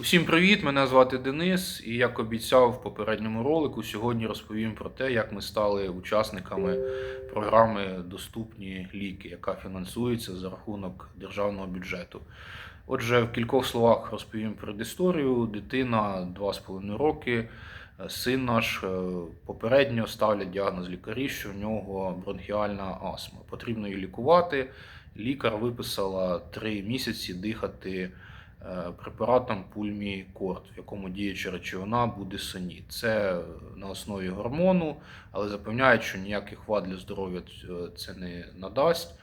Усім привіт! Мене звати Денис, і як обіцяв в попередньому ролику, сьогодні розповім про те, як ми стали учасниками програми Доступні ліки, яка фінансується за рахунок державного бюджету. Отже, в кількох словах розповім предісторію. Дитина 2,5 роки, син наш е, попередньо ставлять діагноз лікарі, що в нього бронхіальна астма. Потрібно її лікувати. Лікар виписала 3 місяці дихати препаратом пульмікорд, в якому діюча речовина буде соні. Це на основі гормону, але запевняють, що ніяких вад для здоров'я це не надасть.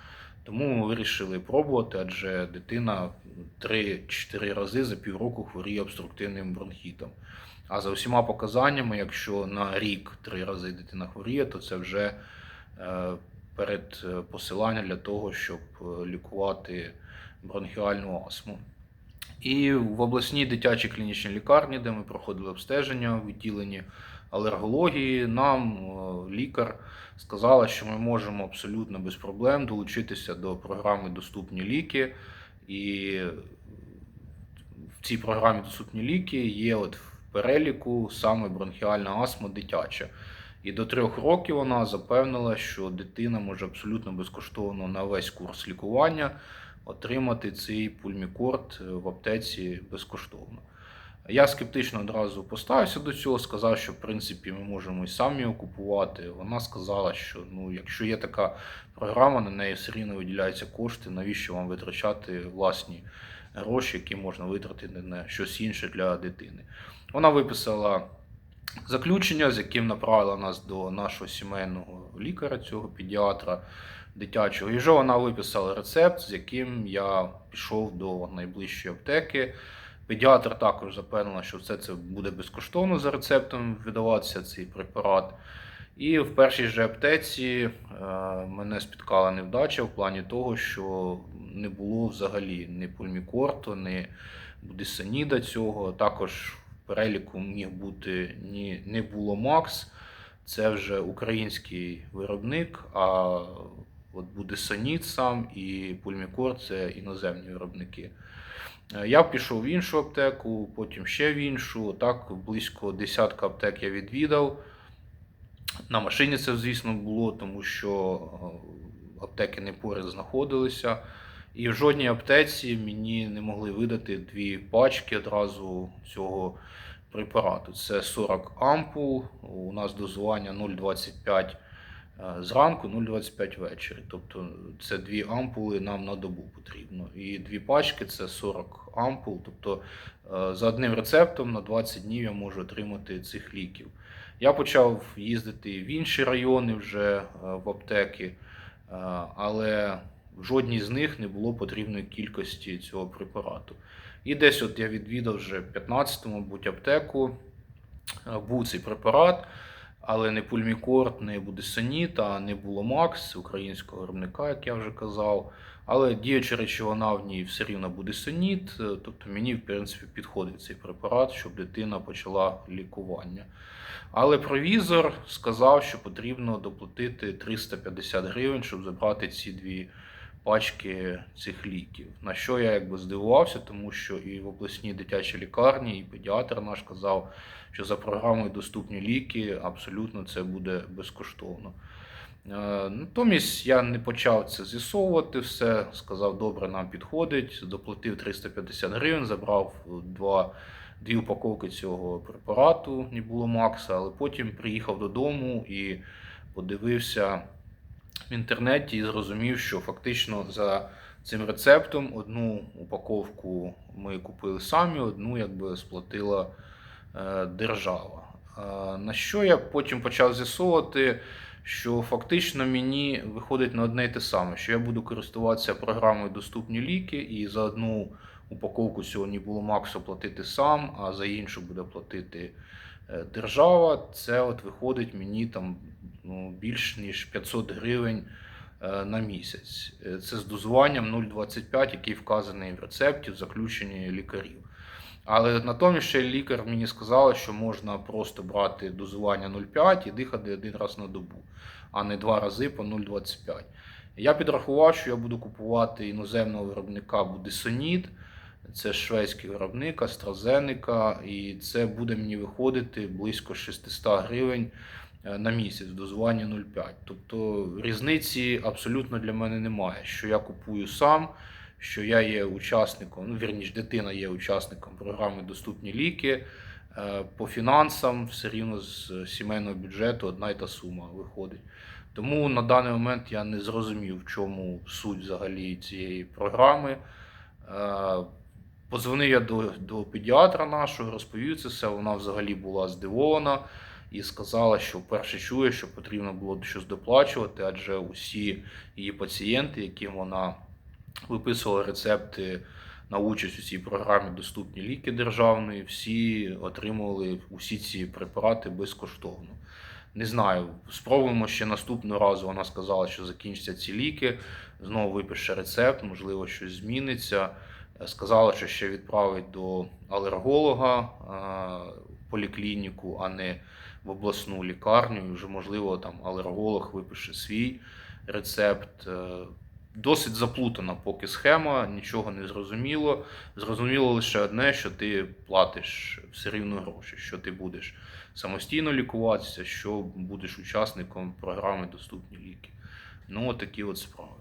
Тому ми вирішили пробувати, адже дитина 3-4 рази за півроку хворіє обструктивним бронхітом. А за усіма показаннями, якщо на рік три рази дитина хворіє, то це вже е, перед е, посиланням для того, щоб е, лікувати бронхіальну астму. І в обласній дитячій клінічній лікарні, де ми проходили обстеження в відділенні алергології, нам е, лікар сказала, що ми можемо абсолютно без проблем долучитися до програми Доступні ліки. І в цій програмі Доступні ліки є от в переліку саме бронхіальна астма дитяча. І до трьох років вона запевнила, що дитина може абсолютно безкоштовно на весь курс лікування отримати цей пульмікорд в аптеці безкоштовно. Я скептично одразу поставився до цього, сказав, що в принципі ми можемо і самі його купувати. Вона сказала, що ну, якщо є така програма, на неї все рівно виділяються кошти, навіщо вам витрачати власні гроші, які можна витратити на щось інше для дитини. Вона виписала заключення, з яким направила нас до нашого сімейного лікаря, цього педіатра дитячого. І вже вона виписала рецепт, з яким я пішов до найближчої аптеки. Педіатр також запевнила, що все це буде безкоштовно за рецептом видаватися цей препарат. І в першій же аптеці е, мене спіткала невдача в плані того, що не було взагалі ні пульмікорту, ні будисаніда цього. Також в переліку міг бути ні, не було Макс. Це вже український виробник, а от будисаніт сам і пульмікор це іноземні виробники. Е, Я пішов в іншу аптеку, потім ще в іншу. Так, близько десятка аптек я відвідав. На машині це, звісно, було, тому що е, аптеки не поряд знаходилися. І в жодній аптеці мені не могли видати дві пачки одразу цього препарату. Це 40 ампул, у нас дозування 0,25 е, зранку, 0,25 ввечері. Тобто це дві ампули нам на добу потрібно. І дві пачки це 40 ампул. Тобто е, за одним рецептом на 20 днів я можу отримати цих ліків. Я почав їздити в інші райони вже е, в аптеки, е, але в жодній з них не було потрібної кількості цього препарату. І десь от я відвідав вже 15-му, мабуть, аптеку. Е, Був цей препарат, але не пульмікорд, не будесоніт, а не було Макс українського виробника, як я вже казав. Але діюча речовина в ній все рівно буде соніт, е, тобто мені, в принципі, підходить цей препарат, щоб дитина почала лікування. Але провізор сказав, що потрібно доплатити 350 гривень, щоб забрати ці дві пачки цих ліків. На що я якби здивувався, тому що і в обласній дитячій лікарні, і педіатр наш казав, що за програмою доступні ліки абсолютно це буде безкоштовно. Е, Натомість я не почав це з'ясовувати все. Сказав, добре, нам підходить. Доплатив 350 гривень, забрав два, дві упаковки цього препарату, не було Макса, але потім приїхав додому і подивився в інтернеті і зрозумів, що фактично за цим рецептом одну упаковку ми купили самі, одну якби сплатила е, держава. Е, На що я потім почав з'ясовувати, що фактично мені виходить на одне й те саме, що я буду користуватися програмою Доступні ліки і за одну упаковку сьогодні було Максу платити сам, а за іншу буде платити е, держава. Це от виходить мені там ну, більш ніж 500 гривень е, на місяць. Е, Це з дозуванням 0,25, який вказаний в рецепті в заключенні лікарів. Але натомість ще лікар мені сказала, що можна просто брати дозування 0,5 і дихати один раз на добу, а не два рази по 0,25. Я підрахував, що я буду купувати іноземного виробника Будесоніт Це шведський виробник AstraZeneca, і це буде мені виходити близько 600 гривень на місяць, дозування 0,5. Тобто різниці абсолютно для мене немає, що я купую сам, що я є учасником, ну вірніш, дитина є учасником програми Доступні ліки. Е, По фінансам все рівно з сімейного бюджету одна й та сума виходить. Тому на даний момент я не зрозумів, в чому суть взагалі цієї програми. Е, Позвонив я до, до педіатра нашого, розповів це все. Вона взагалі була здивована і сказала, що вперше чує, що потрібно було щось доплачувати, адже усі її пацієнти, яким вона виписувала рецепти на участь у цій програмі Доступні ліки державної, всі отримували усі ці препарати безкоштовно. Не знаю, спробуємо ще наступного разу. Вона сказала, що закінчаться ці ліки. Знову випише рецепт, можливо, щось зміниться. Сказала, що ще відправить до алерголога поліклініку, а не в обласну лікарню. І вже, можливо, там алерголог випише свій рецепт. Е, Досить заплутана поки схема, нічого не зрозуміло. Зрозуміло лише одне, що ти платиш все рівно гроші, що ти будеш самостійно лікуватися, що будеш учасником програми Доступні ліки. Ну, от такі от справи.